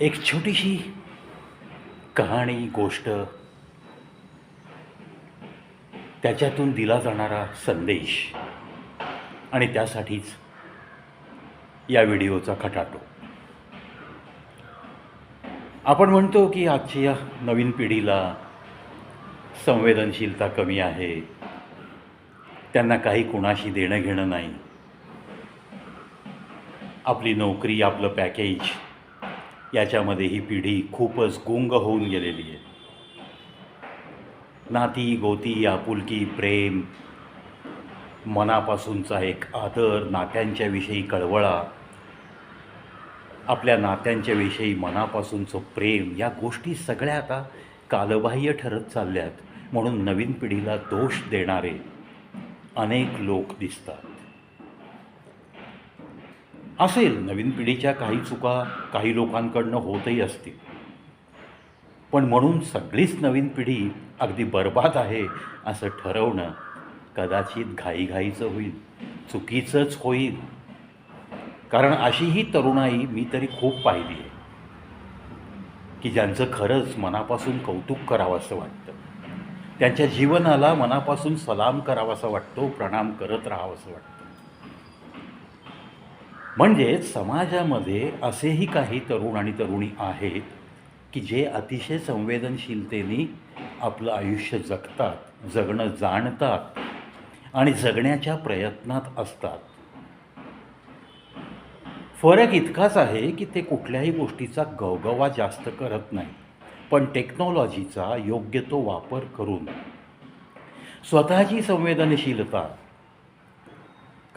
एक छोटीशी कहाणी गोष्ट त्याच्यातून दिला जाणारा संदेश आणि त्यासाठीच या व्हिडिओचा खटाटो. आपण म्हणतो की आजची या नवीन पिढीला संवेदनशीलता कमी आहे. त्यांना काही कुणाशी देणं घेणं नाही. आपली नोकरी आपलं पॅकेज याच्यामध्ये ही पिढी खूपच गुंग होऊन गेलेली आहे. नाती गोती आपुलकी प्रेम मनापासूनचा एक आदर नात्यांच्याविषयी कळवळा आपल्या नात्यांच्याविषयी मनापासूनचं प्रेम या गोष्टी सगळ्या आता कालबाह्य ठरत चालल्यात. म्हणून नवीन पिढीला दोष देणारे अनेक लोक दिसतात. असेल नवीन पिढीच्या काही चुका काही लोकांकडनं होतही असतील. पण म्हणून सगळीच नवीन पिढी अगदी बर्बाद आहे असं ठरवणं कदाचित घाईघाईचं होईल चुकीचंच होईल. कारण अशी ही तरुणाई मी तरी खूप पाहिली आहे. की ज्यांचं खरंच मनापासून कौतुक करावंसं वाटतं. त्यांच्या जीवनाला मनापासून सलाम करावासा वाटतो प्रणाम करत राहावंसं वाटतं. म्हणजे समाजामध्ये असेही काही तरुण आणि तरुणी आहेत की जे अतिशय संवेदनशीलतेने आपलं आयुष्य जगतात जगणं जाणतात आणि जगण्याच्या प्रयत्नात असतात. फरक इतकाच आहे की ते कुठल्याही गोष्टीचा गवगवा जास्त करत नाही पण टेक्नॉलॉजीचा योग्य तो वापर करून. स्वतःची संवेदनशीलता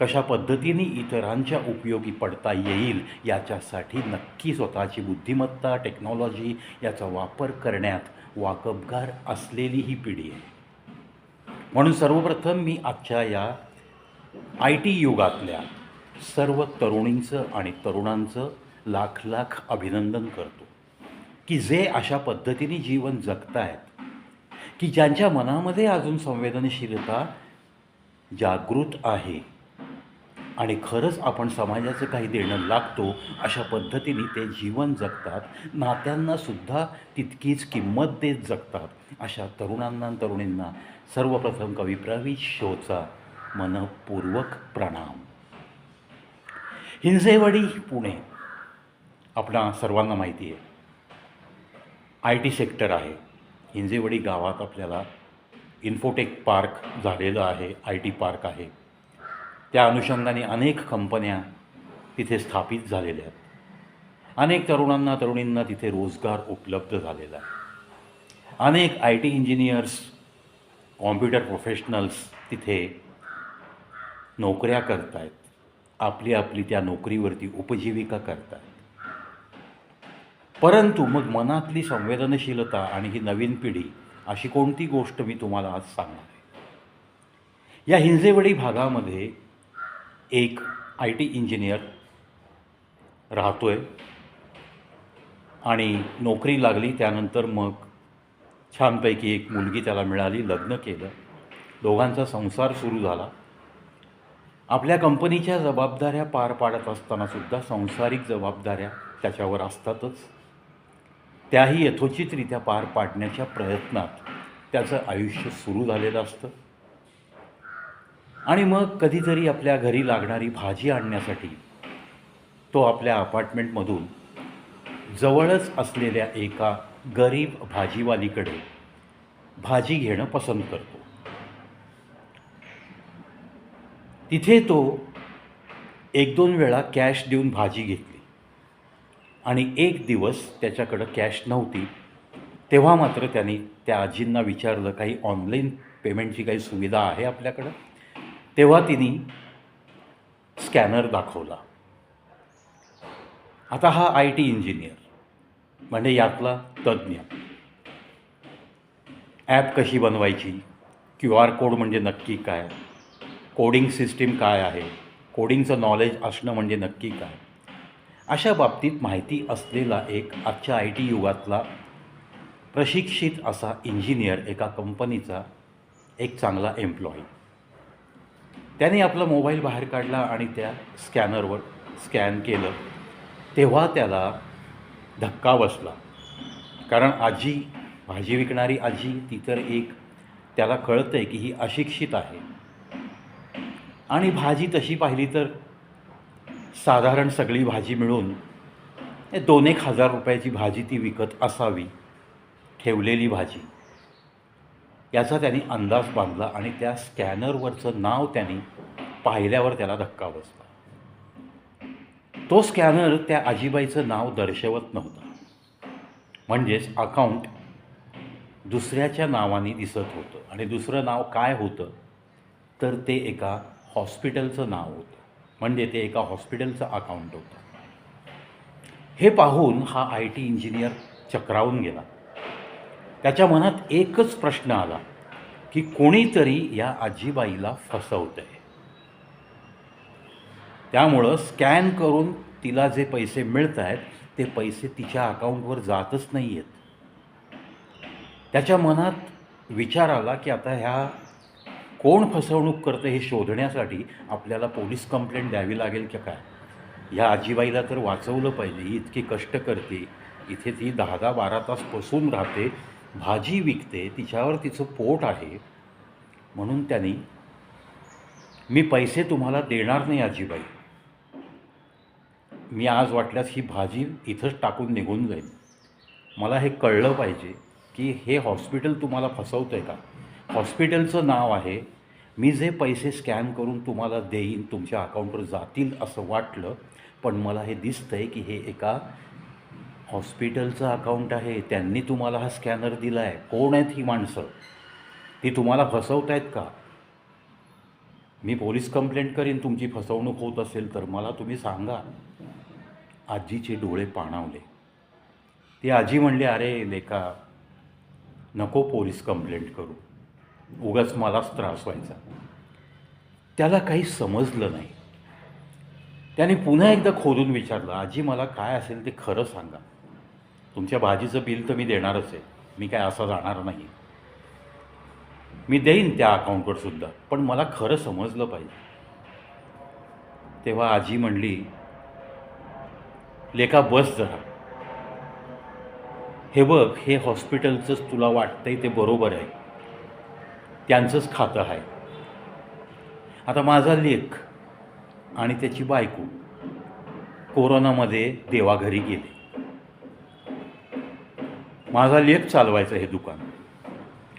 कशा पद्धतीने इतरांच्या उपयोगी पडता येईल याच्यासाठी नक्की स्वतःची बुद्धिमत्ता टेक्नॉलॉजी याचा वापर करण्यात वाकबगार असलेली ही पिढी आहे. म्हणून सर्वप्रथम मी आजच्या या आय टी युगातल्या सर्व तरुणींचं आणि तरुणांचं लाख लाख अभिनंदन करतो की जे अशा पद्धतीने जीवन जगतायत की ज्यांच्या मनामध्ये अजून संवेदनशीलता जागृत आहे आणि खरंच आपण समाजाचं काही देणं लागतो अशा पद्धतीने ते जीवन जगतात. नात्यांनासुद्धा तितकीच किंमत देत जगतात. अशा तरुणांना तरुणींना सर्वप्रथम कवी प्रवीश शोचा मनपूर्वक प्रणाम. हिंजेवाडी पुणे. आपणा सर्वांना माहिती आहे. आय टी सेक्टर आहे. हिंजेवाडी गावात आपल्याला इन्फोटेक पार्क झालेलं आहे. आय टी पार्क आहे. त्या अनुषंगाने अनेक कंपन्या तिथे स्थापित झालेल्या आहेत. अनेक तरुणांना तरुणींना तिथे रोजगार उपलब्ध झालेला आहे. अनेक I T engineers computer professionals तिथे नोकऱ्या करत आहेत आपली आपली त्या नोकरीवरती उपजीविका करत आहेत परंतु मग मनातली संवेदनशीलता आणि ही नवीन पिढी अशी कोणती गोष्ट मी तुम्हाला आज सांगणार आहे? या हिंजेवडी भागामध्ये एक आय टी इंजिनियर राहतो आहे आणि नोकरी लागली त्यानंतर मग छानपैकी एक मुलगी त्याला मिळाली लग्न केलं. दोघांचा संसार सुरू झाला. आपल्या कंपनीच्या जबाबदाऱ्या पार पाडत असतानासुद्धा संसारिक जबाबदाऱ्या त्याच्यावर असतातच. त्याही यथोचितरित्या पार पाडण्याच्या प्रयत्नात त्याचं आयुष्य सुरू झालेलं असतं. आणि मग कधीतरी आपल्या घरी लागणारी भाजी आणण्यासाठी तो आपल्या अपार्टमेंटमधून जवळच असलेल्या एका गरीब भाजीवालीकडे भाजी घेणं पसंत करतो. तिथे तो एक दोन वेळा कॅश देऊन भाजी घेतली. आणि एक दिवस त्याच्याकडं कॅश नव्हती तेव्हा मात्र त्यांनी त्या आजींना विचारलं काही ऑनलाईन पेमेंटची काही सुविधा आहे आपल्याकडं? तेव्हा तिने स्कॅनर दाखवला. आता हा आय टी इंजिनियर म्हणजे यातला तज्ज्ञ. ॲप कशी बनवायची? क्यू आर कोड म्हणजे नक्की काय? कोडिंग सिस्टीम काय आहे? कोडिंगचं नॉलेज असणं म्हणजे नक्की काय? अशा बाबतीत माहिती असलेला एक आजच्या आय टी युगातला प्रशिक्षित असा इंजिनियर एका कंपनीचा एक चांगला एम्प्लॉई. त्याने आपला मोबाईल बाहेर काढला आणि त्या स्कॅनरवर स्कॅन केलं. तेव्हा त्याला धक्का बसला. कारण आजी भाजी विकणारी आजी ती तर एक त्याला कळतं आहे की ही अशिक्षित आहे. आणि भाजी तशी पाहिली तर साधारण सगळी भाजी मिळून दोन एक हजार रुपयाची भाजी ती विकत असावी ठेवलेली भाजी. याचा त्यांनी अंदाज बांधला आणि त्या स्कॅनरवरचं नाव त्यांनी पाहिल्यावर त्याला धक्का बसला. तो स्कॅनर त्या आजीबाईचं नाव दर्शवत नव्हता. म्हणजेच अकाउंट दुसऱ्याच्या नावाने दिसत होतं. आणि दुसरं नाव काय होतं? तर ते एका हॉस्पिटलचं नाव होतं. म्हणजे ते एका हॉस्पिटलचं अकाउंट होतं. हे पाहून हा आय टी इंजिनियर चक्रावून गेला. त्याच्या मनात एकच प्रश्न आला की कोणीतरी या आजीबाईला फसवत आहे त्यामुळं स्कॅन करून तिला जे पैसे मिळत आहेत ते पैसे तिच्या अकाउंटवर जातच नाही आहेत त्याच्या मनात विचार आला की आता ह्या कोण फसवणूक करतं हे शोधण्यासाठी आपल्याला पोलीस कंप्लेंट द्यावी लागेल की काय? ह्या आजीबाईला तर वाचवलं पाहिजे ही इतकी कष्ट करते इथे ती दहा दहा बारा तास बसून राहते भाजी विकते तिच्यावर तिचं पोट आहे म्हणून त्यांनी मी पैसे तुम्हाला देणार नाही आजीबाई. मी आज वाटल्यास ही भाजी इथंच टाकून निघून जाईल मला हे कळलं पाहिजे की हे हॉस्पिटल तुम्हाला फसवतं आहे का? हॉस्पिटलचं नाव आहे मी जे पैसे स्कॅन करून तुम्हाला देईन तुमच्या अकाउंटवर जातील असं वाटलं पण मला हे दिसतं आहे की हे एका हॉस्पिटलचं अकाउंट आहे त्यांनी तुम्हाला हा स्कॅनर दिला आहे कोण आहेत ही माणसं? ती तुम्हाला फसवत आहेत का? मी पोलीस कंप्लेंट करीन तुमची फसवणूक होत असेल तर मला तुम्ही सांगा. आजीचे डोळे पाणावले. ती आजी म्हणली अरे लेका नको पोलीस कंप्लेंट करू. उगाच मलाच त्रास व्हायचा. त्याला काही समजलं नाही. त्याने पुन्हा एकदा खोदून विचारलं आजी मला काय असेल ते खरं सांगा. तुमच्या भाजीचं बिल तर मी देणारच आहे. मी काय असं जाणार नाही. मी देईन त्या अकाउंटवर सुद्धा पण मला खरं समजलं पाहिजे. तेव्हा आजी म्हणली लेखा बस जरा. हे बघ हे हॉस्पिटलचंच तुला वाटतंय ते बरोबर आहे. त्यांचंच खातं आहे. आता माझा लेख आणि त्याची बायको कोरोनामध्ये देवाघरी गेले. माझा लेख चालवायचा हे दुकान.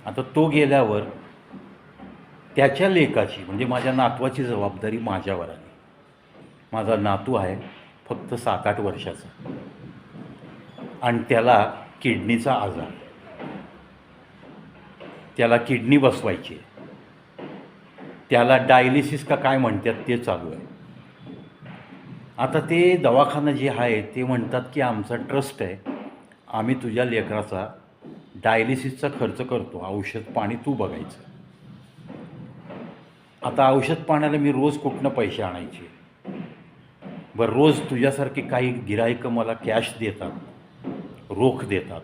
आता तो गेल्यावर त्याच्या लेखाची म्हणजे माझ्या नातवाची जबाबदारी माझ्यावर आली. माझा नातू आहे फक्त सात आठ वर्षाचा. आणि त्याला किडनीचा आजार. त्याला किडनी बसवायची. आहे. त्याला डायलिसिस का काय म्हणतात ते चालू आहे. आता ते दवाखाना जे आहे ते म्हणतात की आमचा ट्रस्ट आहे. आम्ही तुझ्या लेकराचा डायलिसिसचा खर्च करतो. औषध पाणी तू बघायचं. आता औषध पाण्याला मी रोज कुठनं पैसे आणायचे? बरं रोज तुझ्यासारखे काही गिरायकं मला कॅश देतात रोख देतात.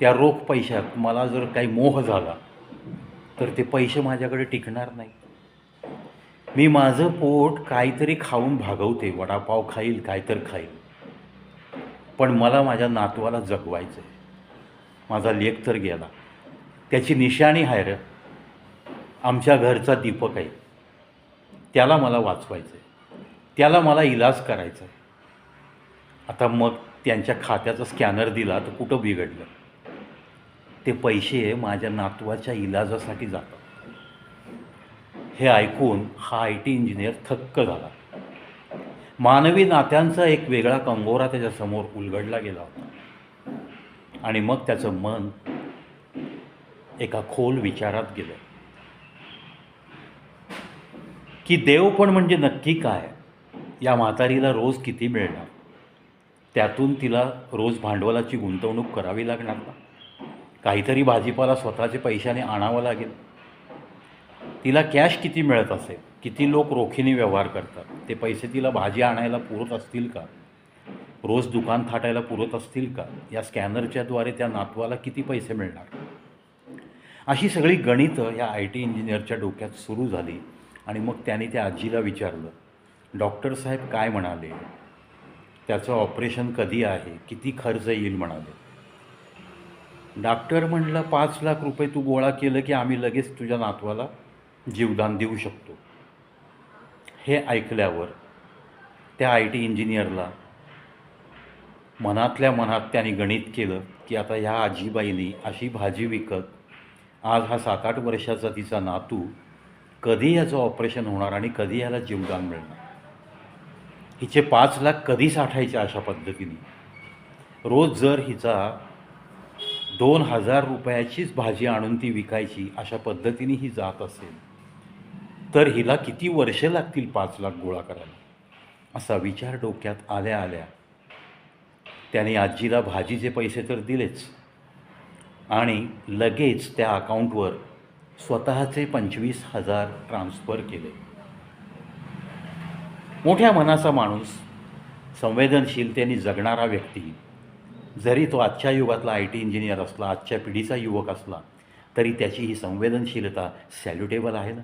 त्या रोख पैशात मला जर काही मोह झाला तर ते पैसे माझ्याकडे टिकणार नाही. मी माझं पोट काहीतरी खाऊन भागवते. वडापाव खाईल काहीतरी खाईल. पण मला माझ्या नातवाला जगवायचं आहे माझा लेख तर गेला. त्याची निशाणी आहे र. आमच्या घरचा दीपक आहे. त्याला मला वाचवायचं आहे त्याला मला इलाज करायचा आहे आता मग त्यांच्या खात्याचा स्कॅनर दिला तर कुठं बिघडलं? ते पैसे माझ्या नातवाच्या इलाजासाठी जातात. हे ऐकून हा आय टी इंजिनियर थक्क झाला. मानवी नात्यांचा एक वेगळा कंगोरा त्याच्यासमोर उलगडला गेला होता. आणि मग त्याचं मन एका खोल विचारात गेलं. की देव पण म्हणजे नक्की काय? या म्हातारीला रोज किती मिळणार? त्यातून तिला रोज भांडवलाची गुंतवणूक करावी लागणार ना काहीतरी भाजीपाला स्वतःच्या पैशाने आणावं लागेल. तिला कॅश किती मिळत असेल? किती लोक रोखीने व्यवहार करतात? ते पैसे तिला भाजी आणायला पुरत असतील का? रोज दुकान थाटायला पुरत असतील का? या स्कॅनरच्याद्वारे त्या नातवाला किती पैसे मिळणार? अशी सगळी गणितं या आय टी इंजिनियरच्या डोक्यात सुरू झाली आणि मग त्याने त्या आजीला विचारलं डॉक्टर साहेब काय म्हणाले? त्याचं ऑपरेशन कधी आहे? किती खर्च येईल? म्हणाले. डॉक्टर म्हणलं पाच लाख रुपये तू गोळा केलं की आम्ही लगेच तुझ्या नातवाला जीवदान देऊ शकतो. हे ऐकल्यावर त्या आय टी इंजिनियरला मनातल्या मनात त्याने गणित केलं की आता ह्या आजीबाईनी अशी भाजी विकत आज हा सात आठ वर्षाचा तिचा नातू कधी याचं ऑपरेशन होणार आणि कधी याला जीवदान मिळणार? हिचे पाच लाख कधी साठायचे अशा पद्धतीने? रोज जर हिचा दोन हजार रुपयाचीच भाजी आणून ती विकायची अशा पद्धतीने ही जात असेल तर हिला किती वर्षे लागतील पाच लाख गोळा करायला? असा विचार डोक्यात आल्या आल्या. त्याने आजीला भाजीचे पैसे तर दिलेच. आणि लगेच त्या अकाउंटवर स्वतःचे पंचवीस हजार ट्रान्स्फर केले. मोठ्या मनाचा माणूस संवेदनशीलतेने जगणारा व्यक्ती. जरी तो आजच्या युगातला आय टी इंजिनियर असला आजच्या पिढीचा युवक असला तरी त्याची ही संवेदनशीलता सॅल्युटेबल आहे ना?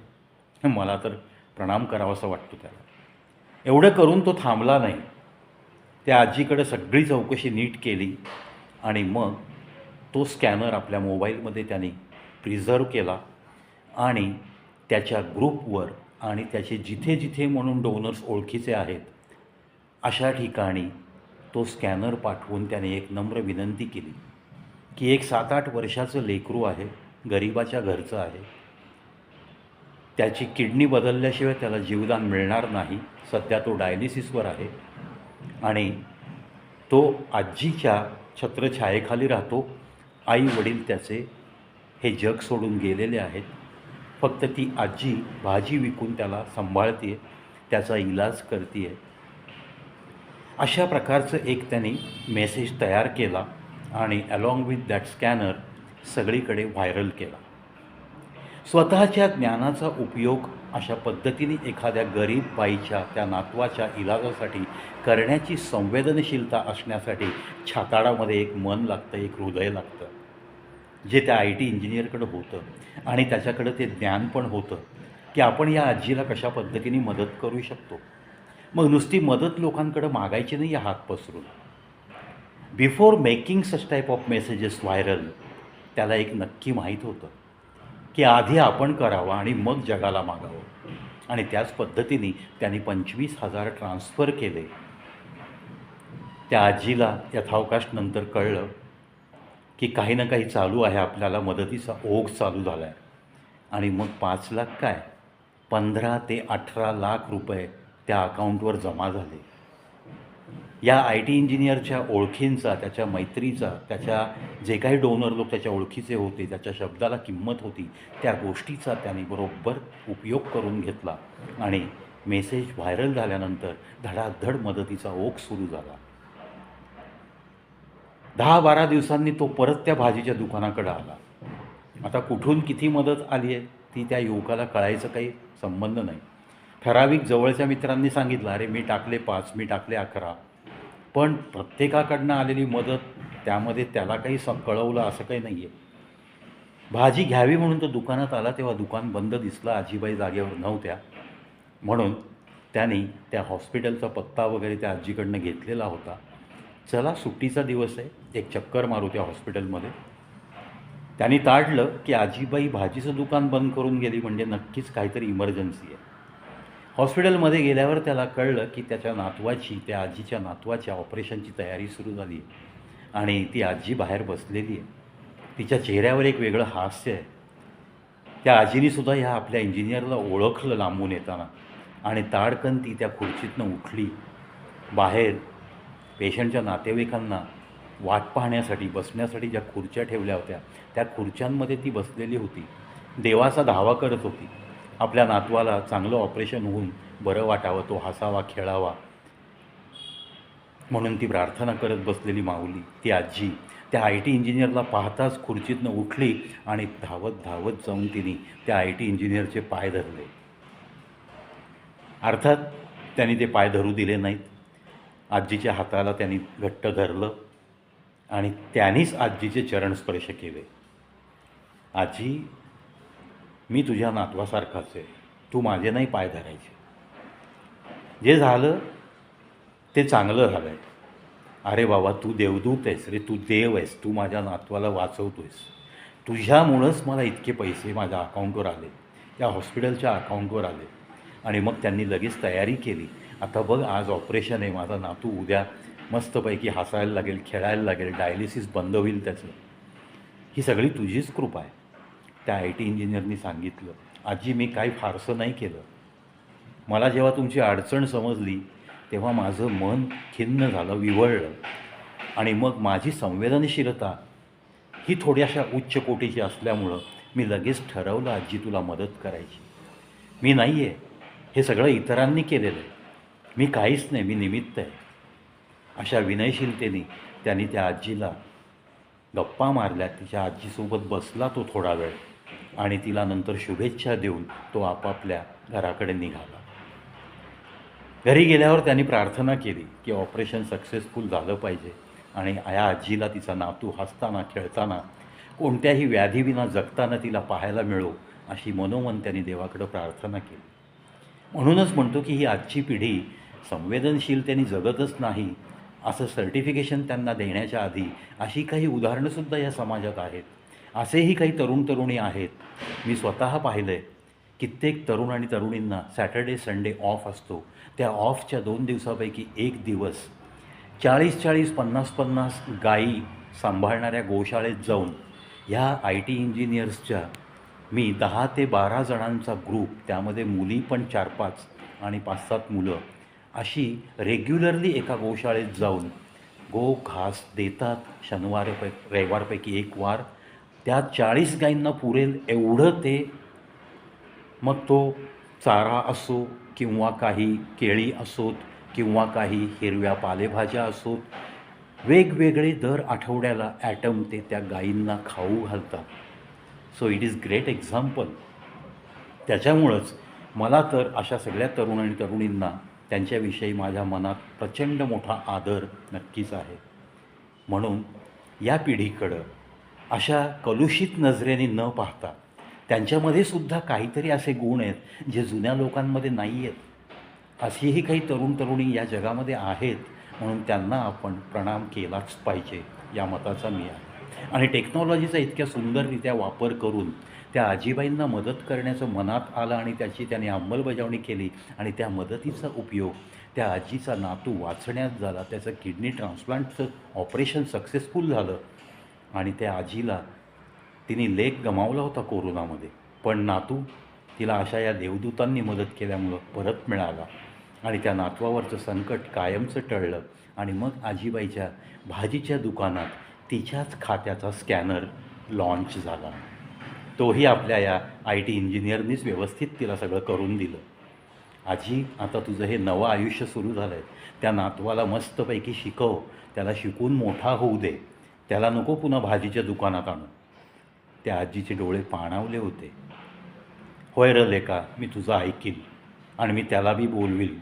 मला तर प्रणाम करावासा वाटतो त्याला. एवढं करून तो थांबला नाही. त्या आजीकडं सगळी चौकशी नीट केली आणि मग तो स्कॅनर आपल्या मोबाईलमध्ये त्याने प्रिझर्व केला आणि त्याच्या ग्रुपवर आणि त्याचे जिथे जिथे म्हणून डोनर्स ओळखीचे आहेत अशा ठिकाणी तो स्कॅनर पाठवून त्याने एक नम्र विनंती केली की एक सात आठ वर्षाचं लेकरू आहे गरिबाच्या घरचं आहे. त्याची किडनी बदलल्याशिवाय त्याला जीवदान मिळणार नाही. सध्या तो डायलिसिसवर आहे. आणि तो आजीच्या छत्रछायेखाली राहतो. आई वडील त्याचे हे जग सोडून गेलेले आहेत. फक्त ती आजी भाजी विकून त्याला सांभाळते त्याचा इलाज करते अशा प्रकारचं एक त्यांनी मेसेज तयार केला आणि अलॉंग विथ दॅट स्कॅनर सगळीकडे व्हायरल केला. स्वतःच्या ज्ञानाचा उपयोग अशा पद्धतीने एखाद्या गरीब बाईच्या त्या नातवाच्या इलाजासाठी करण्याची संवेदनशीलता असण्यासाठी छाताडामध्ये एक मन लागतं एक हृदय लागतं जे त्या आय टी इंजिनियरकडं होतं आणि त्याच्याकडं ते ज्ञान पण होतं की आपण या आजीला कशा पद्धतीने मदत करू शकतो. मग नुसती मदत लोकांकडं मागायची नाही हात पसरून. Before making such type of messages viral त्याला एक नक्की माहीत होतं. की आधी आपण करावं आणि मग जगाला मागावं. आणि त्याच पद्धतीने त्यांनी पंचवीस हजार ट्रान्स्फर केले. त्या आजीला यथावकाश नंतर कळलं की काही ना काही चालू आहे आपल्याला मदतीचा ओघ चालू झाला आहे आणि मग पाच लाख काय? पंधरा ते अठरा लाख रुपये त्या अकाउंटवर जमा झाले. या आय टी इंजिनियरच्या ओळखींचा त्याच्या मैत्रीचा त्याच्या जे काही डोनर लोक त्याच्या ओळखीचे होते त्याच्या शब्दाला किंमत होती त्या गोष्टीचा त्याने बरोबर उपयोग करून घेतला. आणि मेसेज व्हायरल झाल्यानंतर धडाधड मदतीचा ओघ सुरू झाला. दहा बारा दिवसांनी तो परत त्या भाजीच्या दुकानाकडे आला. आता कुठून किती मदत आली आहे ती त्या युवकाला कळायचं काही संबंध नाही. ठराविक जवळच्या मित्रांनी सांगितलं अरे मी टाकले पाच मी टाकले अकरा. पण प्रत्येकाकडनं आलेली मदत त्यामध्ये त्याला काही स कळवलं असं काही नाही आहे भाजी घ्यावी म्हणून तो दुकानात आला तेव्हा दुकान बंद दिसलं आजीबाई जागेवर नव्हत्या. म्हणून त्याने त्या हॉस्पिटलचा पत्ता वगैरे त्या आजीकडनं घेतलेला होता. चला सुट्टीचा दिवस आहे एक चक्कर मारू त्या हॉस्पिटलमध्ये. त्यांनी ताडलं की आजीबाई भाजीचं दुकान बंद करून गेली म्हणजे नक्कीच काहीतरी इमर्जन्सी आहे. हॉस्पिटलमध्ये गेल्यावर त्याला कळलं की त्याच्या नातवाची त्या आजीच्या नातवाच्या ऑपरेशनची तयारी सुरू झाली आहे. आणि ती आजी बाहेर बसलेली आहे. तिच्या चेहऱ्यावर एक वेगळं हास्य आहे. त्या आजीनीसुद्धा ह्या आपल्या इंजिनियरला ओळखलं लांबून येताना. आणि ताडकन ती त्या खुर्चीतनं उठली. बाहेर पेशंटच्या नातेवाईकांना वाट पाहण्यासाठी बसण्यासाठी ज्या खुर्च्या ठेवल्या होत्या त्या खुर्च्यांमध्ये ती बसलेली होती. देवाचा धावा करत होती. आपल्या नातवाला चांगलं ऑपरेशन होऊन बरं वाटावं तो हसावा खेळावा. म्हणून ती प्रार्थना करत बसलेली माऊली ती आजी त्या आय टी इंजिनियरला पाहताच खुर्चीतनं उठली आणि धावत धावत जाऊन तिने त्या आय टी इंजिनियरचे पाय धरले. अर्थात त्यांनी ते पाय धरू दिले नाहीत. आजीच्या हाताला त्यांनी घट्ट धरलं आणि त्यांनीच आजीचे चरण स्पर्श केले. आजी मी तुझ्या नातवासारखाच आहे. तू माझे नाही पाय धरायचे. जे झालं ते चांगलं झालं आहे अरे बाबा तू देवदूत आहेस रे तू देव आहेस तू माझ्या नातवाला वाचवतोयस. तुझ्यामुळंच मला इतके पैसे माझ्या अकाउंटवर आले त्या हॉस्पिटलच्या अकाउंटवर आले. आणि मग त्यांनी लगेच तयारी केली. आता बघ आज ऑपरेशन आहे माझा नातू उद्या मस्तपैकी हसायला लागेल खेळायला लागेल डायलिसिस बंद होईल त्याचं. ही सगळी तुझीच कृपा आहे. त्या आय टी इंजिनियरनी सांगितलं आजी मी काही फारसं नाही केलं. मला जेव्हा तुमची अडचण समजली तेव्हा माझं मन खिन्न झालं विवळलं. आणि मग माझी संवेदनशीलता ही थोड्याशा उच्च कोटीची असल्यामुळं मी लगेच ठरवलं आजी तुला मदत करायची. मी नाही आहे हे सगळं इतरांनी केलेलं आहे मी काहीच नाही. मी निमित्त आहे. अशा विनयशीलतेने त्यांनी त्या आजीला गप्पा मारल्या. तिच्या आजीसोबत बसला तो थोडा वेळ. आणि तिला नंतर शुभेच्छा देऊन तो आपापल्या घराकडे निघाला. घरी गेल्यावर त्यांनी प्रार्थना केली की ऑपरेशन सक्सेसफुल झालं पाहिजे आणि या आजीला तिचा नातू हसताना खेळताना कोणत्याही व्याधीविना जगताना तिला पाहायला मिळो अशी मनोमन त्यांनी देवाकडं प्रार्थना केली. म्हणूनच म्हणतो की ही आजची पिढी संवेदनशीलतेने जगतच नाही असं सर्टिफिकेशन त्यांना देण्याच्या आधी अशी काही उदाहरणंसुद्धा या समाजात आहेत. असेही काही तरुण तरुणी आहेत. मी स्वतः पाहिलं आहे कित्येक तरुण आणि तरुणींना सॅटर्डे संडे ऑफ असतो. त्या ऑफच्या दोन दिवसापैकी एक दिवस चाळीस चाळीस पन्नास पन्नास गायी सांभाळणाऱ्या गोशाळेत जाऊन ह्या आय टी इंजिनियर्सच्या मी दहा ते बारा जणांचा ग्रुप त्यामध्ये मुली पण चार पाच आणि पाच सात मुलं अशी रेग्युलरली एका गोशाळेत जाऊन गो घास देतात शनिवारपै रविवारपैकी एक वार त्या चाळीस गायींना पुरेल एवढं ते. मग तो चारा असो किंवा काही केळी असोत किंवा काही हिरव्या पालेभाज्या असोत वेगवेगळे दर आठवड्याला ॲटम ते त्या गायींना खाऊ घालतात. So it is great example त्याच्यामुळंच मला तर अशा सगळ्या तरुण आणि तरुणींना त्यांच्याविषयी माझ्या मनात प्रचंड मोठा आदर नक्कीच आहे. म्हणून या पिढीकडं अशा कलुषित नजरेने न पाहता त्यांच्यामध्ये सुद्धा काहीतरी असे गुण आहेत जे जुन्या लोकांमध्ये नाही आहेत. अशीही काही तरुण तरुणी या जगामध्ये आहेत म्हणून त्यांना आपण प्रणाम केलाच पाहिजे या मताचा मी आहे. आणि टेक्नॉलॉजीचा इतक्या सुंदररित्या वापर करून त्या आजीबाईंना मदत करण्याचं मनात आलं आणि त्याची त्याने अंमलबजावणी केली आणि त्या मदतीचा उपयोग त्या आजीचा नातू वाचण्यात झाला त्याचं किडनी ट्रान्सप्लांटचं ऑपरेशन सक्सेसफुल झालं आणि त्या आजीला तिने लेख गमावला होता कोरोनामध्ये. पण नातू तिला अशा या देवदूतांनी मदत केल्यामुळं परत मिळाला आणि त्या नातवावरचं संकट कायमचं टळलं. आणि मग आजीबाईच्या भाजीच्या दुकानात तिच्याच खात्याचा स्कॅनर लॉन्च झाला. तोही आपल्या या आय टी इंजिनियरनीच व्यवस्थित तिला सगळं करून दिलं. आजी आता तुझं हे नवं आयुष्य सुरू झालं आहे त्या नातवाला मस्तपैकी शिकव. त्याला शिकून मोठा होऊ दे. त्याला नको पुन्हा भाजीच्या दुकानात आणू. त्या आजीचे डोळे पाणावले होते. होय र लेका मी तुझं ऐकील आणि मी त्याला बी बोलवील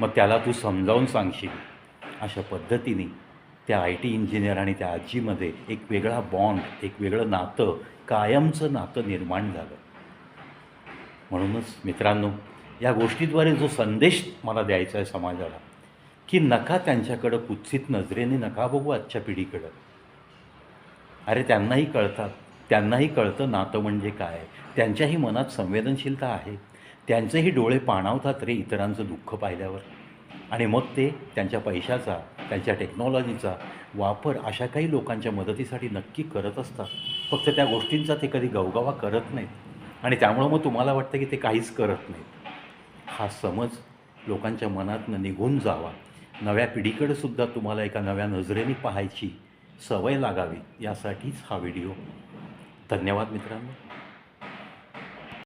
मग त्याला तू समजावून सांगशील. अशा पद्धतीने त्या आय टी इंजिनियर आणि त्या आजीमध्ये एक वेगळा बॉन्ड एक वेगळं नातं कायमचं नातं निर्माण झालं. म्हणूनच मित्रांनो या गोष्टीद्वारे जो संदेश मला द्यायचा आहे समाजाला की नका त्यांच्याकडं कुत्सित नजरेने नका बघू आजच्या पिढीकडं. अरे त्यांनाही कळतात. त्यांनाही कळतं नातं म्हणजे काय? त्यांच्याही मनात संवेदनशीलता आहे. त्यांचेही डोळे पाणावतात रे इतरांचं दुःख पाहिल्यावर. आणि मग ते त्यांच्या पैशाचा त्यांच्या टेक्नॉलॉजीचा वापर अशा काही लोकांच्या मदतीसाठी नक्की करत असतात. फक्त त्या गोष्टींचा ते कधी गवगवा करत नाहीत. आणि त्यामुळं मग तुम्हाला वाटतं की ते काहीच करत नाहीत. हा समज लोकांच्या मनातनं निघून जावा. नव्या पिढीकडे सुद्धा तुम्हाला एका नव्या नजरेने पाहायची सवय लागावी यासाठीच हा व्हिडिओ. धन्यवाद मित्रांनो.